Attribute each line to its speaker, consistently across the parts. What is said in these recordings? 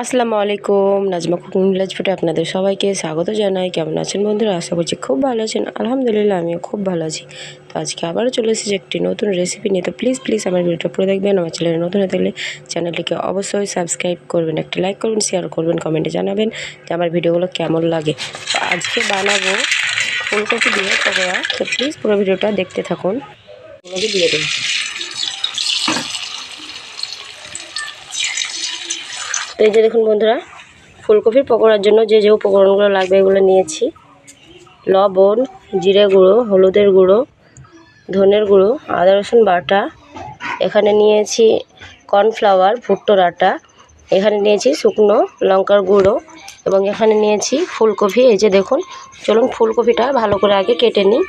Speaker 1: আসসালামু আলাইকুম, Nazma cooking village ফুটে আপনাদের সবাইকে স্বাগত জানাই। কেমন আছেন বন্ধুরা? আশা করছি খুব ভালো আছেন। আলহামদুলিল্লাহ, আমিও খুব ভালো আছি। তো আজকে আবারও চলে এসেছি একটি নতুন রেসিপি নিয়ে। তো প্লিজ প্লিজ আমার ভিডিওটা পুরো দেখবেন, আমার চ্যানেলে নতুন হয়ে থাকলে চ্যানেলটিকে অবশ্যই সাবস্ক্রাইব করবেন, একটা লাইক করবেন শেয়ার করবেন কমেন্টে জানাবেন যে আমার ভিডিওগুলো কেমন লাগে। তো আজকে বানাবো ফুলকপি দিয়ে পকোড়া। তো প্লিজ পুরো ভিডিওটা দেখতে থাকুন। দিয়ে দেবেন এই যে দেখুন বন্ধুরা, ফুলকপির পকোড়ার জন্য যে যে উপকরণগুলো লাগবে এগুলো নিয়েছি। লবণ, জিরে গুঁড়ো, হলুদের গুঁড়ো, ধনের গুঁড়ো, আদা রসুন বাটা, এখানে নিয়েছি কর্নফ্লাওয়ার, ভুট্টোর আটা, এখানে নিয়েছি শুকনো লঙ্কার গুঁড়ো এবং এখানে নিয়েছি ফুলকপি। এই যে দেখুন, চলুন ফুলকপিটা ভালো করে আগে কেটে নিই।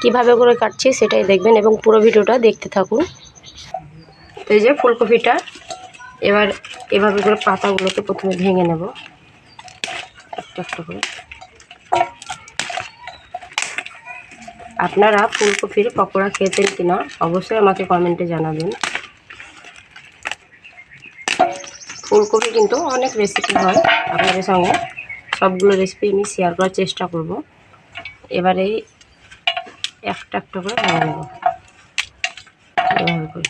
Speaker 1: কীভাবে করে কাটছি সেটাই দেখবেন এবং পুরো ভিডিওটা দেখতে থাকুন। এই যে ফুলকপিটা, এবার এভাবে করে পাতাগুলোকে প্রথমে ভেঙে নেব। একটা একটা করে। আপনারা ফুলকপির পকোড়া খেতেন কিনা অবশ্যই আমাকে কমেন্টে জানাবেন। ফুলকপি কিন্তু অনেক রেসিপি হয় আপনাদের সঙ্গে। সবগুলো রেসিপি আমি শেয়ার করার চেষ্টা করব। এবারে একটা একটা করে এভাবে করে।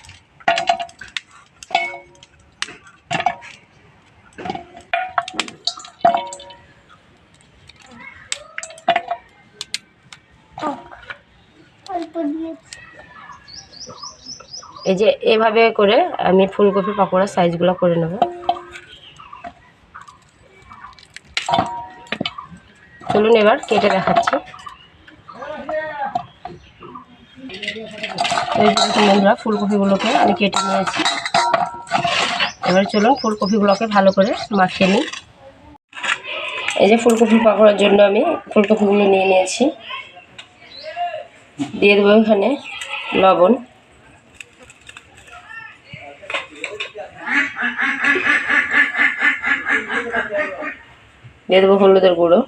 Speaker 1: এই যে এভাবে করে আমি ফুলকপি পকোড়ার সাইজগুলো করে নেব। চলুন এবার কেটে দেখাচ্ছি। বন্ধুরা, ফুলকপিগুলোকে আমি কেটে নিয়েছি। এবার চলুন ফুলকপিগুলোকে ভালো করে মাখিয়ে নিই। এই যে ফুলকপি পাকোড়ার জন্য আমি ফুলকপিগুলো নিয়ে নিয়েছি। দিয়ে দেবো এখানে লবণ। দিয়ে দেবো হলুদের গুঁড়ো।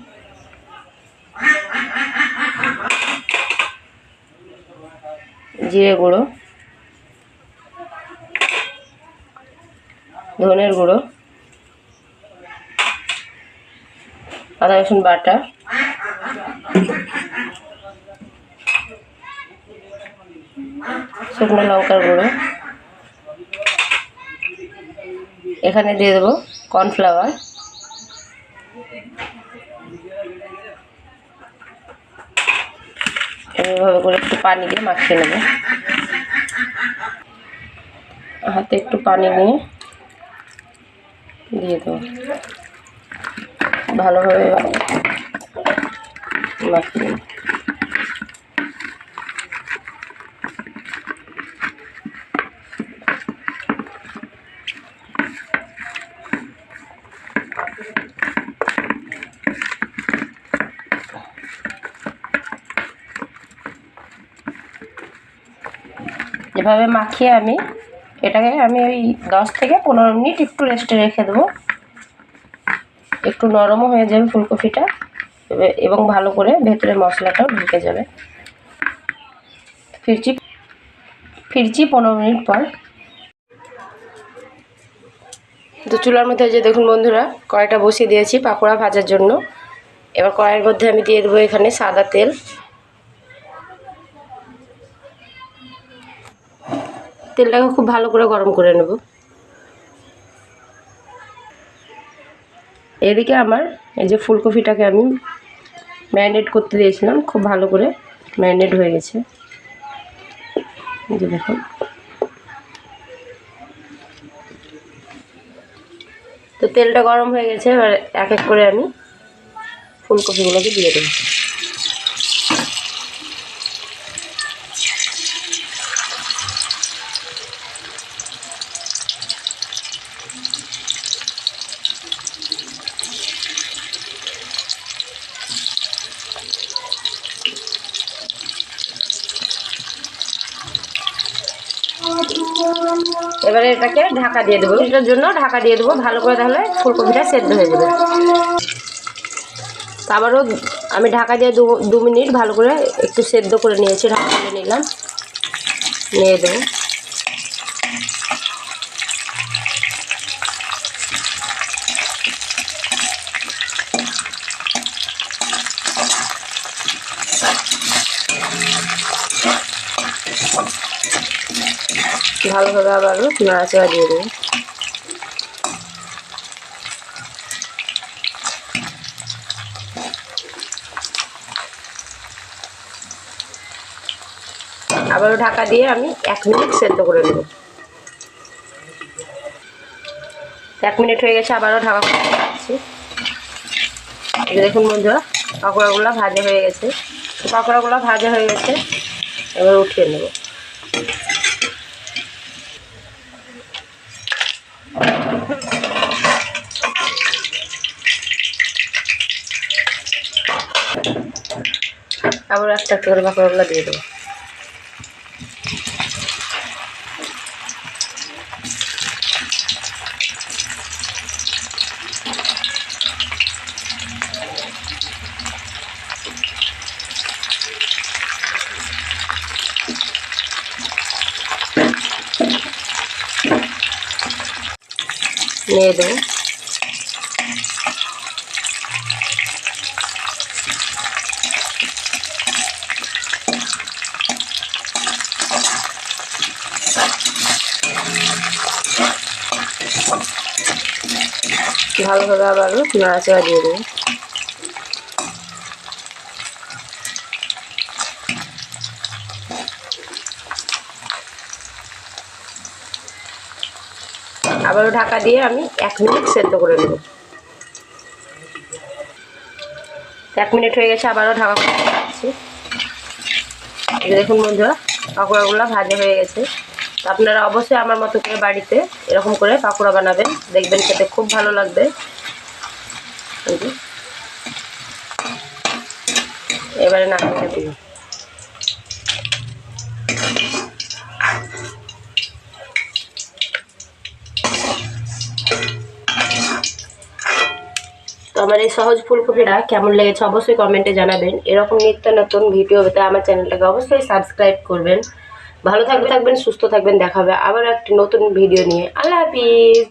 Speaker 1: জিরে গুঁড়ো। ধনের গুঁড়ো। আদা রসুন বাটা। শুকনো লঙ্কার গুঁড়ো। এখানে দিয়ে দেবো কর্নফ্লাওয়ার। এভাবে করে একটু পানি দিয়ে মাখিয়ে নেব। হাতে একটু পানি নিয়ে দিয়ে দেবো। ভালোভাবে মাখিয়ে নেব। এভাবে মাখিয়ে আমি এটাকে আমি ওই দশ থেকে পনেরো মিনিট একটু রেস্টে রেখে দেবো। একটু নরমও হয়ে যাবে ফুলকপিটা এবং ভালো করে ভেতরে মশলাটাও ঢুকে যাবে। ফিরছি ফিরছি পনেরো মিনিট পর। তো চুলার মধ্যে যে দেখুন বন্ধুরা, কড়াইটা বসিয়ে দিয়েছি পাকোড়া ভাজার জন্য। এবার কড়াইয়ের মধ্যে আমি দিয়ে দেবো এখানে সাদা তেল। তেলটাকে খুব ভালো করে গরম করে নেব। এদিকে আমার এই যে ফুলকপিটাকে আমি ম্যারিনেট করতে দিয়েছিলাম, খুব ভালো করে ম্যারিনেট হয়ে গেছে। যে দেখুন। তো তেলটা গরম হয়ে গেছে, এবার এক এক করে আমি ফুলকপিগুলোকে দিয়ে দেবো। এবারে এটাকে ঢাকা দিয়ে দেবো। এটার জন্য ঢাকা দিয়ে দেবো। ভালো করে তাহলে ফুলকপিটা সেদ্ধ হয়ে যাবে। আবারও আমি ঢাকা দিয়ে দু মিনিট ভালো করে একটু সেদ্ধ করে নিয়েছি। ঢাকা দিয়ে নিলাম। নিয়ে দেবো Thank ভালোভাবে আবারও নাড়াচাড়া দিয়ে দেবো। আবারও ঢাকা দিয়ে আমি এক মিনিট সেদ্ধ করে নেব। এক মিনিট হয়ে গেছে, আবারও ঢাকা যে দেখুন বন্ধুরা, পাকোড়াগুলো ভাজা হয়ে গেছে। পাকোড়াগুলো ভাজা হয়ে গেছে, এবার উঠিয়ে নেব। আবার একটা একটা করে মাকড়গুলো দিয়ে দেবো। নিয়ে দেবো ভালোভাবে আবারও নাড়াচাড়া দিয়ে দেবো আবারও ঢাকা দিয়ে আমি এক মিনিট সেদ্ধ করে নেব। এক মিনিট হয়ে গেছে, আবারও ঢাকা করে দিচ্ছি। এই যে দেখুন বন্ধুরা, পাকোড়াগুলো ভাজা হয়ে গেছে। আপনারা অবশ্যই আমার মতো করে বাড়িতে এরকম করে পাকোড়া বানাবেন। দেখবেন খেতে খুব ভালো লাগবে। এবারে নামিয়ে দেবো আমার এই সহজ ফুলকপিটা কেমন লেগেছে অবশ্যই কমেন্টে জানাবেন। এরকম নিত্য নতুন ভিডিও পেতে আমার চ্যানেলটাকে অবশ্যই সাবস্ক্রাইব করবেন। ভালো থাকবে থাকবেন, সুস্থ থাকবেন দেখাবে আবার একটি নতুন ভিডিও নিয়ে। আল্লাহ হাফিজ।